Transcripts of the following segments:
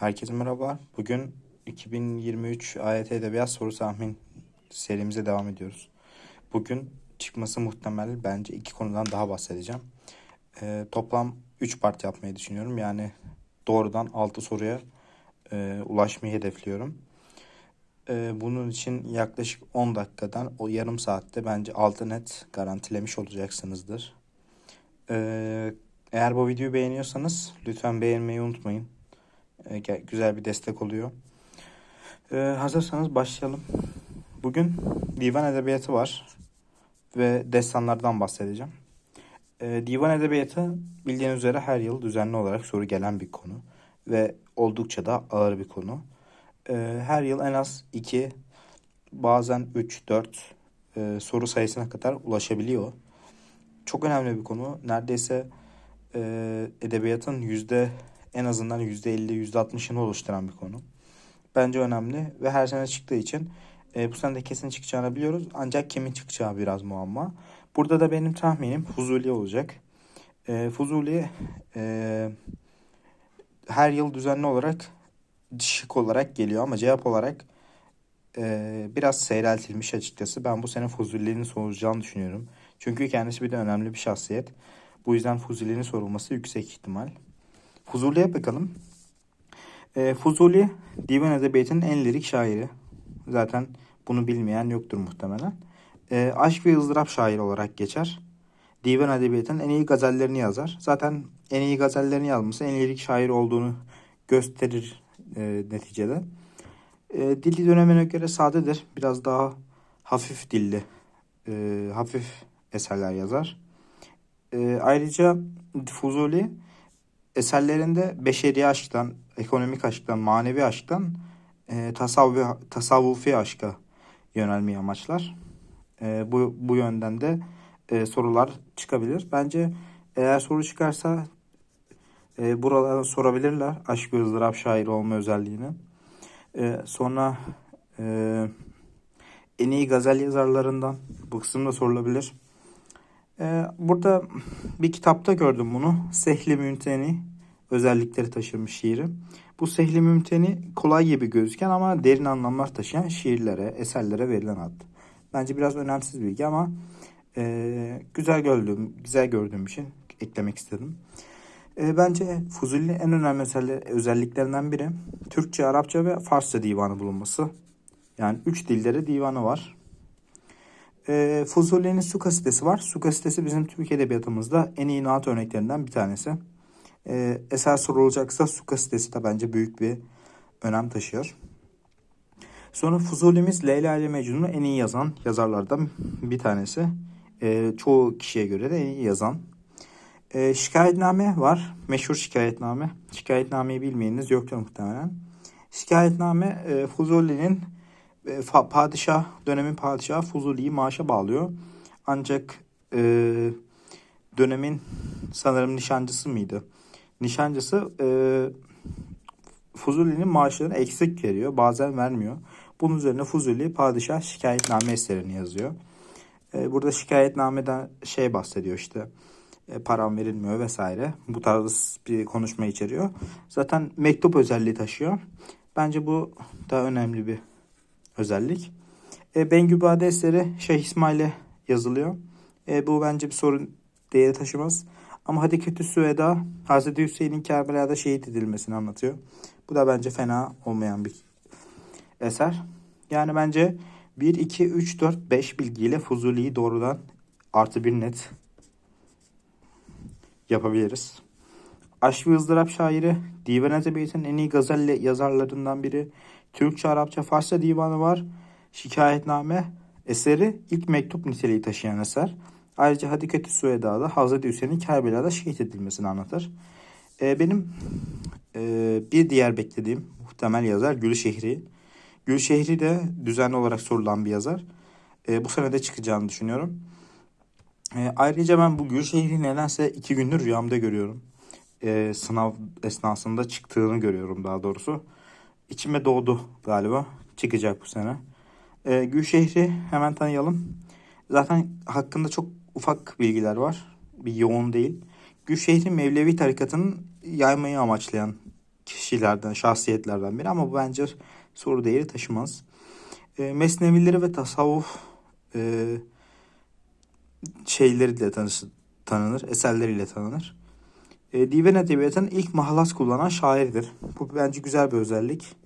Herkese merhaba. Bugün 2023 AYT Edebiyat Soru Tahmin serimize devam ediyoruz. Bugün çıkması muhtemel bence iki konudan daha bahsedeceğim. Ee, toplam 3 part yapmayı düşünüyorum. Yani doğrudan 6 soruya e, ulaşmayı hedefliyorum. Ee, bunun için yaklaşık 10 dakikadan o yarım saatte bence 6 net garantilemiş olacaksınızdır. Ee, eğer bu videoyu beğeniyorsanız lütfen beğenmeyi unutmayın. E, güzel bir destek oluyor. E, hazırsanız başlayalım. Bugün divan edebiyatı var ve destanlardan bahsedeceğim. E, divan edebiyatı bildiğiniz üzere her yıl düzenli olarak soru gelen bir konu ve oldukça da ağır bir konu. E, her yıl en az 2 bazen 3 4 e, soru sayısına kadar ulaşabiliyor. Çok önemli bir konu. Neredeyse e, edebiyatın yüzde en azından %50, %60'ını oluşturan bir konu. Bence önemli ve her sene çıktığı için e, bu sene de kesin çıkacağını biliyoruz. Ancak kimin çıkacağı biraz muamma. Burada da benim tahminim Fuzuli olacak. E, Fuzuli e, her yıl düzenli olarak şık olarak geliyor ama cevap olarak e, biraz seyreltilmiş açıkçası. Ben bu sene Fuzuli'nin sorulacağını düşünüyorum. Çünkü kendisi bir de önemli bir şahsiyet. Bu yüzden Fuzuli'nin sorulması yüksek ihtimal. Fuzuli'ye bakalım. E, Fuzuli divan edebiyatının en lirik şairi. Zaten bunu bilmeyen yoktur muhtemelen. E, aşk ve ızdırap şairi olarak geçer. Divan edebiyatının en iyi gazellerini yazar. Zaten en iyi gazellerini yazması en lirik şair olduğunu gösterir e, neticede. E, dili dönemine göre sadedir. Biraz daha hafif dilli, e, hafif eserler yazar. E, ayrıca Fuzuli eserlerinde beşeri aşktan, ekonomik aşktan, manevi aşktan e, tasavvufi, tasavvufi aşka yönelmeyi amaçlar. E, bu, bu yönden de e, sorular çıkabilir. Bence eğer soru çıkarsa e, buralara sorabilirler. Aşk ve ızdırap şairi olma özelliğini. E, sonra e, en iyi gazel yazarlarından bu kısımda sorulabilir. Ee, burada bir kitapta gördüm bunu. Sehli Mümteni özellikleri taşırmış şiiri. Bu Sehli Mümteni kolay gibi gözüken ama derin anlamlar taşıyan şiirlere, eserlere verilen ad. Bence biraz önemsiz bilgi ama e, güzel gördüğüm, güzel gördüğüm için eklemek istedim. E, bence Fuzuli'nin en önemli özelli- özelliklerinden biri Türkçe, Arapça ve Farsça divanı bulunması. Yani üç dilleri divanı var. E, Fuzuli'nin su kasitesi var. Su kasitesi bizim Türk Edebiyatımızda en iyi naat örneklerinden bir tanesi. E, eser sorulacaksa su kasitesi de bence büyük bir önem taşıyor. Sonra Fuzuli'miz Leyla ile Mecnun'u en iyi yazan yazarlardan bir tanesi. E, çoğu kişiye göre de en iyi yazan. E, şikayetname var. Meşhur şikayetname. Şikayetnameyi bilmeyeniniz yoktur muhtemelen. Şikayetname e, Fuzuli'nin e, padişah dönemin padişahı Fuzuli'yi maaşa bağlıyor. Ancak e, dönemin sanırım nişancısı mıydı? Nişancısı e, Fuzuli'nin maaşlarını eksik veriyor. Bazen vermiyor. Bunun üzerine Fuzuli padişah şikayetname eserini yazıyor. E, burada şikayetnameden şey bahsediyor işte. E, param verilmiyor vesaire. Bu tarz bir konuşma içeriyor. Zaten mektup özelliği taşıyor. Bence bu da önemli bir özellik. E, Bengübade eseri Şeyh İsmail'e yazılıyor. E, bu bence bir sorun değeri taşımaz. Ama Hadiketü Süveda Hazreti Hüseyin'in Kerbela'da şehit edilmesini anlatıyor. Bu da bence fena olmayan bir eser. Yani bence 1, 2, 3, 4, 5 bilgiyle Fuzuli'yi doğrudan artı bir net yapabiliriz. Aşk ve ızdırap şairi, Divan Edebiyatı'nın en iyi gazel yazarlarından biri. Türkçe, Arapça, Farsça divanı var. Şikayetname eseri ilk mektup niteliği taşıyan eser. Ayrıca Hadiketü Süveda'da Hazreti Hüseyin'in Kerbela'da şehit edilmesini anlatır. Ee, benim e, bir diğer beklediğim muhtemel yazar Gülşehri. Gülşehri de düzenli olarak sorulan bir yazar. Ee, bu sene de çıkacağını düşünüyorum. Ee, ayrıca ben bu Gülşehri nedense iki gündür rüyamda görüyorum. Ee, sınav esnasında çıktığını görüyorum daha doğrusu. İçime doğdu galiba. Çıkacak bu sene. Ee, Gülşehri hemen tanıyalım. Zaten hakkında çok ufak bilgiler var. Bir yoğun değil. Gülşehri Mevlevi tarikatının yaymayı amaçlayan kişi kişilerden, şahsiyetlerden biri ama bu bence soru değeri taşımaz. E, mesnevileri ve tasavvuf e, şeyleriyle tanış, tanınır, eserleriyle tanınır. E, divan edebiyatının ilk mahalas kullanan şairdir. Bu bence güzel bir özellik.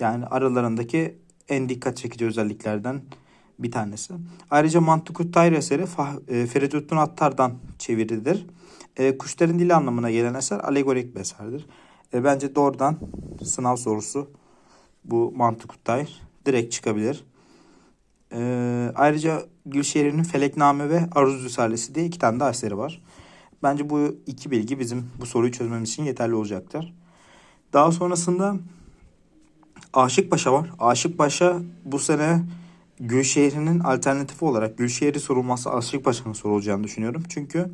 Yani aralarındaki en dikkat çekici özelliklerden bir tanesi. Ayrıca Mantıkut Tayr eseri e, Feridüddin Attar'dan çeviridir. E, kuşların dili anlamına gelen eser alegorik bir eserdir. E, bence doğrudan sınav sorusu bu Mantıkut Tayr direkt çıkabilir. E, ayrıca Gülşehir'in Felekname ve Aruz Risalesi diye iki tane daha eseri var. Bence bu iki bilgi bizim bu soruyu çözmemiz için yeterli olacaktır. Daha sonrasında Aşık Paşa var. Aşık Paşa bu sene Gülşehir'in alternatifi olarak Gülşehir'i sorulması Aşık Paşa'nın sorulacağını düşünüyorum. Çünkü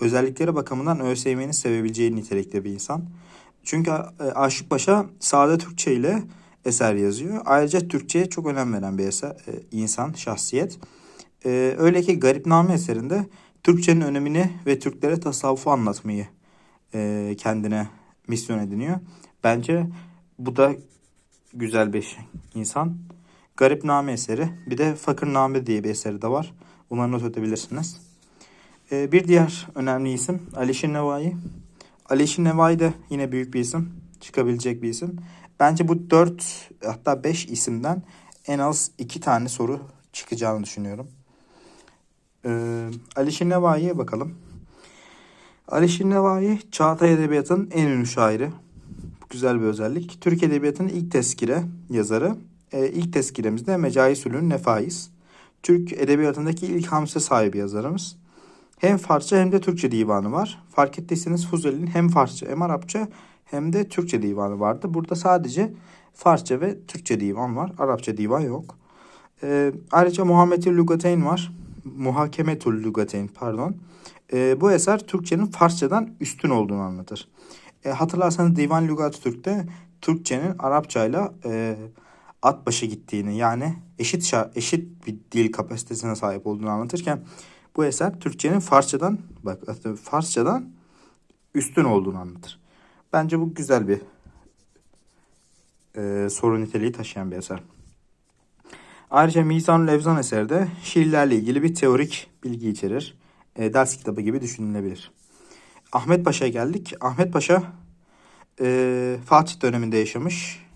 özellikleri bakımından ÖSYM'nin sevebileceği nitelikte bir insan. Çünkü e, Aşık Paşa sade Türkçe ile eser yazıyor. Ayrıca Türkçe'ye çok önem veren bir eser, e, insan, şahsiyet. E, öyle ki Garipname eserinde Türkçenin önemini ve Türklere tasavvufu anlatmayı kendine misyon ediniyor. Bence bu da güzel bir insan. Garipname eseri. Bir de Fakirname diye bir eseri de var. Bunları not edebilirsiniz. E, bir diğer önemli isim Alişin Nevai. Alişin Nevai de yine büyük bir isim. Çıkabilecek bir isim. Bence bu 4 hatta 5 isimden en az 2 tane soru çıkacağını düşünüyorum. Ee, Alişin Nevai'ye bakalım. Alişin Nevai Çağatay Edebiyatı'nın en ünlü şairi. Bu güzel bir özellik. Türk Edebiyatı'nın ilk tezkire yazarı. Ee, ilk tezkiremiz de Mecaisülün Nefais. Türk Edebiyatı'ndaki ilk hamse sahibi yazarımız. Hem Farsça hem de Türkçe divanı var. Fark ettiyseniz Fuzeli'nin hem Farsça hem Arapça hem de Türkçe divanı vardı. Burada sadece Farsça ve Türkçe divan var. Arapça divan yok. Ee, ayrıca Muhammedül Lugateyn var. Muhakemetül Lugateyn pardon. Ee, bu eser Türkçenin Farsçadan üstün olduğunu anlatır. Ee, hatırlarsanız Divan Lugat Türk'te Türkçenin Arapçayla e, at başı gittiğini yani eşit eşit bir dil kapasitesine sahip olduğunu anlatırken bu eser Türkçenin Farsçadan bak Farsçadan üstün olduğunu anlatır. Bence bu güzel bir e, soru niteliği taşıyan bir eser. Ayrıca Mizan Levzan eserde şiirlerle ilgili bir teorik bilgi içerir. E, ders kitabı gibi düşünülebilir. Ahmet Paşa'ya geldik. Ahmet Paşa e, Fatih döneminde yaşamış.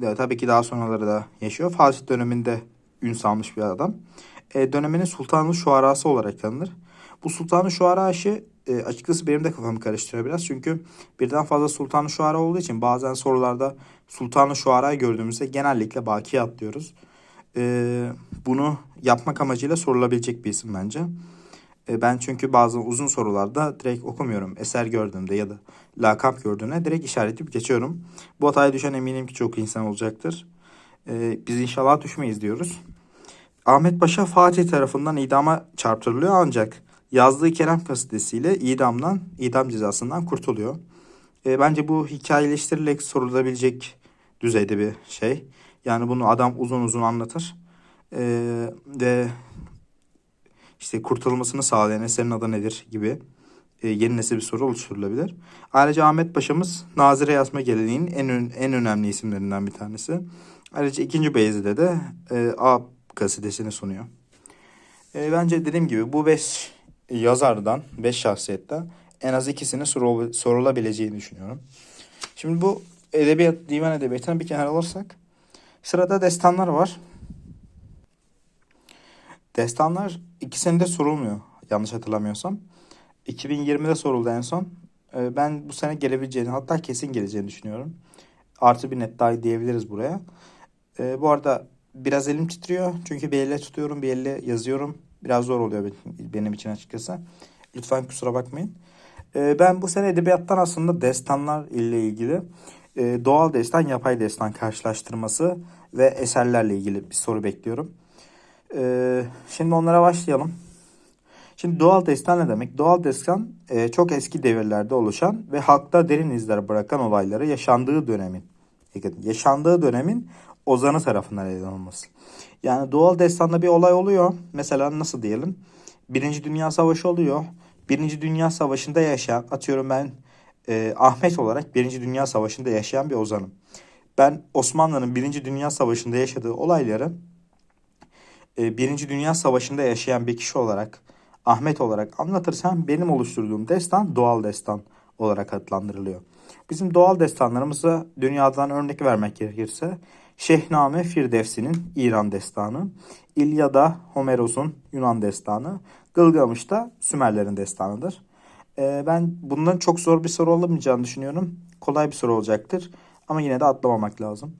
Ya, tabii ki daha sonraları da yaşıyor. Fatih döneminde ün salmış bir adam. E, döneminin Sultanı Şuarası olarak tanınır. Bu Sultanı Şuara e, açıkçası benim de kafamı karıştırıyor biraz. Çünkü birden fazla Sultanı Şuara olduğu için bazen sorularda Sultanı Şuara'yı gördüğümüzde genellikle Baki'ye atlıyoruz. E, bunu yapmak amacıyla sorulabilecek bir isim bence. E, ben çünkü bazı uzun sorularda direkt okumuyorum. Eser gördüğümde ya da lakap gördüğümde direkt işaretleyip geçiyorum. Bu hataya düşen eminim ki çok insan olacaktır. E, biz inşallah düşmeyiz diyoruz. Ahmet Paşa Fatih tarafından idama çarptırılıyor ancak yazdığı Kerem kasidesiyle idamdan, idam cezasından kurtuluyor. E, bence bu hikayeleştirilerek sorulabilecek düzeyde bir şey. Yani bunu adam uzun uzun anlatır. E, ve işte kurtulmasını sağlayan eserin adı nedir gibi e, yeni nesil bir soru oluşturulabilir. Ayrıca Ahmet Paşa'mız Nazire yazma geleneğinin en, en önemli isimlerinden bir tanesi. Ayrıca ikinci Beyazıt'ta de e, A kasidesini sunuyor. E, bence dediğim gibi bu beş yazardan, beş şahsiyetten en az ikisini soru, sorulabileceğini düşünüyorum. Şimdi bu edebiyat, divan edebiyatını bir kenara alırsak sırada destanlar var. Destanlar ikisinde sorulmuyor yanlış hatırlamıyorsam. 2020'de soruldu en son. E, ben bu sene gelebileceğini hatta kesin geleceğini düşünüyorum. Artı bir net daha diyebiliriz buraya. E, bu arada biraz elim titriyor. Çünkü bir elle tutuyorum bir elle yazıyorum. Biraz zor oluyor benim için açıkçası. Lütfen kusura bakmayın. E, ben bu sene edebiyattan aslında destanlar ile ilgili doğal destan, yapay destan karşılaştırması ve eserlerle ilgili bir soru bekliyorum. Şimdi onlara başlayalım. Şimdi doğal destan ne demek? Doğal destan e, çok eski devirlerde oluşan ve halkta derin izler bırakan olayları yaşandığı dönemin yaşandığı dönemin ozanı tarafından ele alınması. Yani doğal destanda bir olay oluyor. Mesela nasıl diyelim? Birinci Dünya Savaşı oluyor. Birinci Dünya Savaşı'nda yaşayan atıyorum ben e, Ahmet olarak Birinci Dünya Savaşı'nda yaşayan bir ozanım. Ben Osmanlı'nın Birinci Dünya Savaşı'nda yaşadığı olayları Birinci Dünya Savaşı'nda yaşayan bir kişi olarak Ahmet olarak anlatırsam benim oluşturduğum destan doğal destan olarak adlandırılıyor. Bizim doğal destanlarımıza dünyadan örnek vermek gerekirse Şehname Firdevsi'nin İran destanı, İlyada Homeros'un Yunan destanı, Gılgamış da Sümerlerin destanıdır. Ee, ben bundan çok zor bir soru olamayacağını düşünüyorum. Kolay bir soru olacaktır ama yine de atlamamak lazım.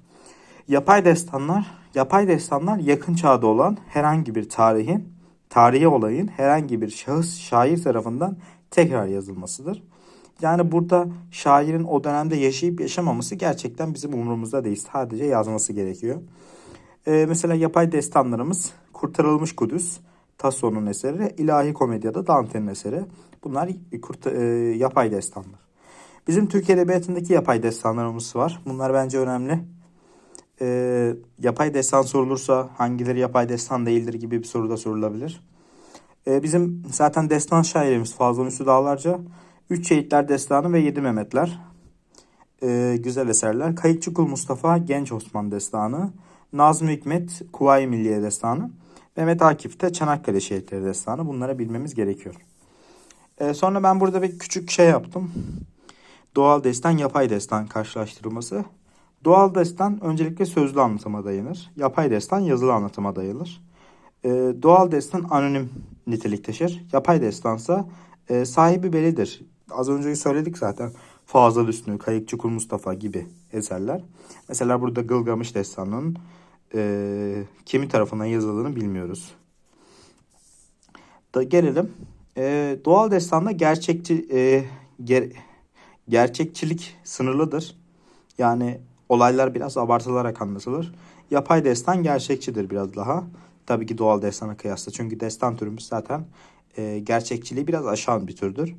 Yapay destanlar, yapay destanlar yakın çağda olan herhangi bir tarihin, tarihi olayın herhangi bir şahıs, şair tarafından tekrar yazılmasıdır. Yani burada şairin o dönemde yaşayıp yaşamaması gerçekten bizim umurumuzda değil. Sadece yazması gerekiyor. Ee, mesela yapay destanlarımız Kurtarılmış Kudüs, Tasso'nun eseri, İlahi Komedya'da Dante'nin eseri. Bunlar kurt, e, yapay destanlar. Bizim Türk Edebiyatı'ndaki yapay destanlarımız var. Bunlar bence önemli. Ee, yapay destan sorulursa hangileri yapay destan değildir gibi bir soru da sorulabilir. Ee, bizim zaten destan şairimiz Fazıl Müslü Dağlarca. Üç Şehitler Destanı ve Yedi Mehmetler. Ee, güzel eserler. Kayıkçı Kul Mustafa Genç Osman Destanı. Nazım Hikmet Kuvayi Milliye Destanı. Mehmet Akif de Çanakkale Şehitleri Destanı. Bunları bilmemiz gerekiyor. Ee, sonra ben burada bir küçük şey yaptım. Doğal destan, yapay destan karşılaştırılması. Doğal destan öncelikle sözlü anlatıma dayanır. Yapay destan yazılı anlatıma dayanır. Ee, doğal destan anonim nitelik taşır. Yapay destansa e, sahibi bellidir. Az önce söyledik zaten. Fazıl Hüsnü, Kayıkçı Kul Mustafa gibi eserler. Mesela burada Gılgamış Destanı'nın e, kimi tarafından yazıldığını bilmiyoruz. Da gelelim. E, doğal destanda gerçekçi e, ger, gerçekçilik sınırlıdır. Yani olaylar biraz abartılarak anlatılır. Yapay destan gerçekçidir biraz daha. Tabii ki doğal destana kıyasla. Çünkü destan türümüz zaten e, gerçekçiliği biraz aşan bir türdür.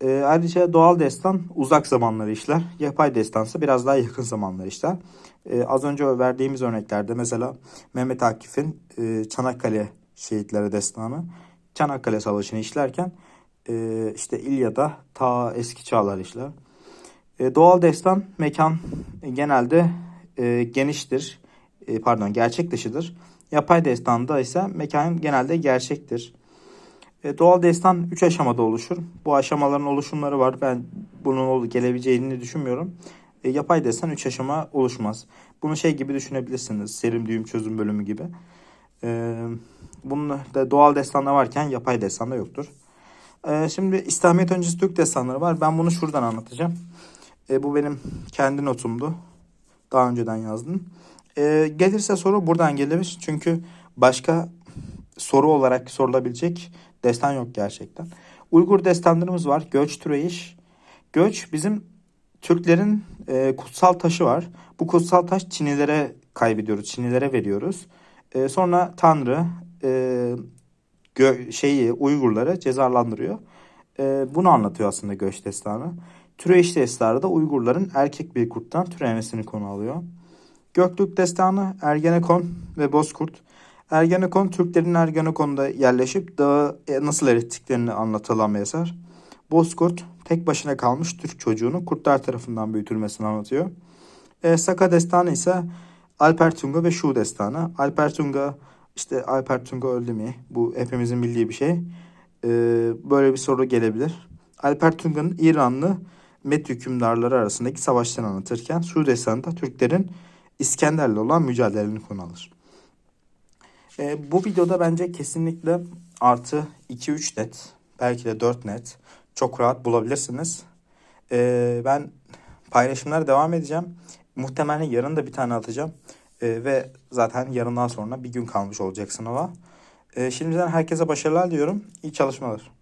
E, ayrıca doğal destan uzak zamanları işler. Yapay destansa biraz daha yakın zamanları işler. E, az önce verdiğimiz örneklerde mesela Mehmet Akif'in e, Çanakkale Şehitleri Destanı Çanakkale Savaşı'nı işlerken e, işte İlyada ta eski çağlar işler. E, doğal destan mekan e, genelde e, geniştir. E, pardon gerçek dışıdır. Yapay destanda ise mekan genelde gerçektir. E, doğal destan 3 aşamada oluşur. Bu aşamaların oluşumları var. Ben bunun gelebileceğini düşünmüyorum. E, yapay destan 3 aşama oluşmaz. Bunu şey gibi düşünebilirsiniz. Serim düğüm çözüm bölümü gibi. E, bunun da doğal destanda varken yapay destanda yoktur. E, şimdi İslamiyet öncesi Türk destanları var. Ben bunu şuradan anlatacağım. E, bu benim kendi notumdu. Daha önceden yazdım. E, gelirse soru buradan gelir. Çünkü başka soru olarak sorulabilecek destan yok gerçekten. Uygur destanlarımız var. Göç, Türeyiş. Göç bizim Türklerin e, kutsal taşı var. Bu kutsal taş Çinilere kaybediyoruz. Çinilere veriyoruz. E, sonra Tanrı e, gö- şeyi Uygurları cezalandırıyor. E, bunu anlatıyor aslında Göç destanı. Türeyiş da Uygurların erkek bir kurttan türemesini konu alıyor. Göktürk destanı Ergenekon ve Bozkurt. Ergenekon Türklerin Ergenekon'da yerleşip dağı nasıl erittiklerini anlatılan bir eser. Bozkurt tek başına kalmış Türk çocuğunu kurtlar tarafından büyütülmesini anlatıyor. E, Saka destanı ise Alper Tunga ve Şu destanı. Alper Tunga işte Alper Tunga öldü mü? Bu hepimizin bildiği bir şey. E, böyle bir soru gelebilir. Alper Tunga'nın İranlı Met hükümdarları arasındaki savaşlarını anlatırken Şu destanı da Türklerin İskender'le olan mücadelelerini konu alır. E, bu videoda bence kesinlikle artı 2-3 net belki de 4 net çok rahat bulabilirsiniz. E, ben paylaşımlara devam edeceğim. Muhtemelen yarın da bir tane atacağım. E, ve zaten yarından sonra bir gün kalmış olacak sınava. E, şimdiden herkese başarılar diyorum. İyi çalışmalar.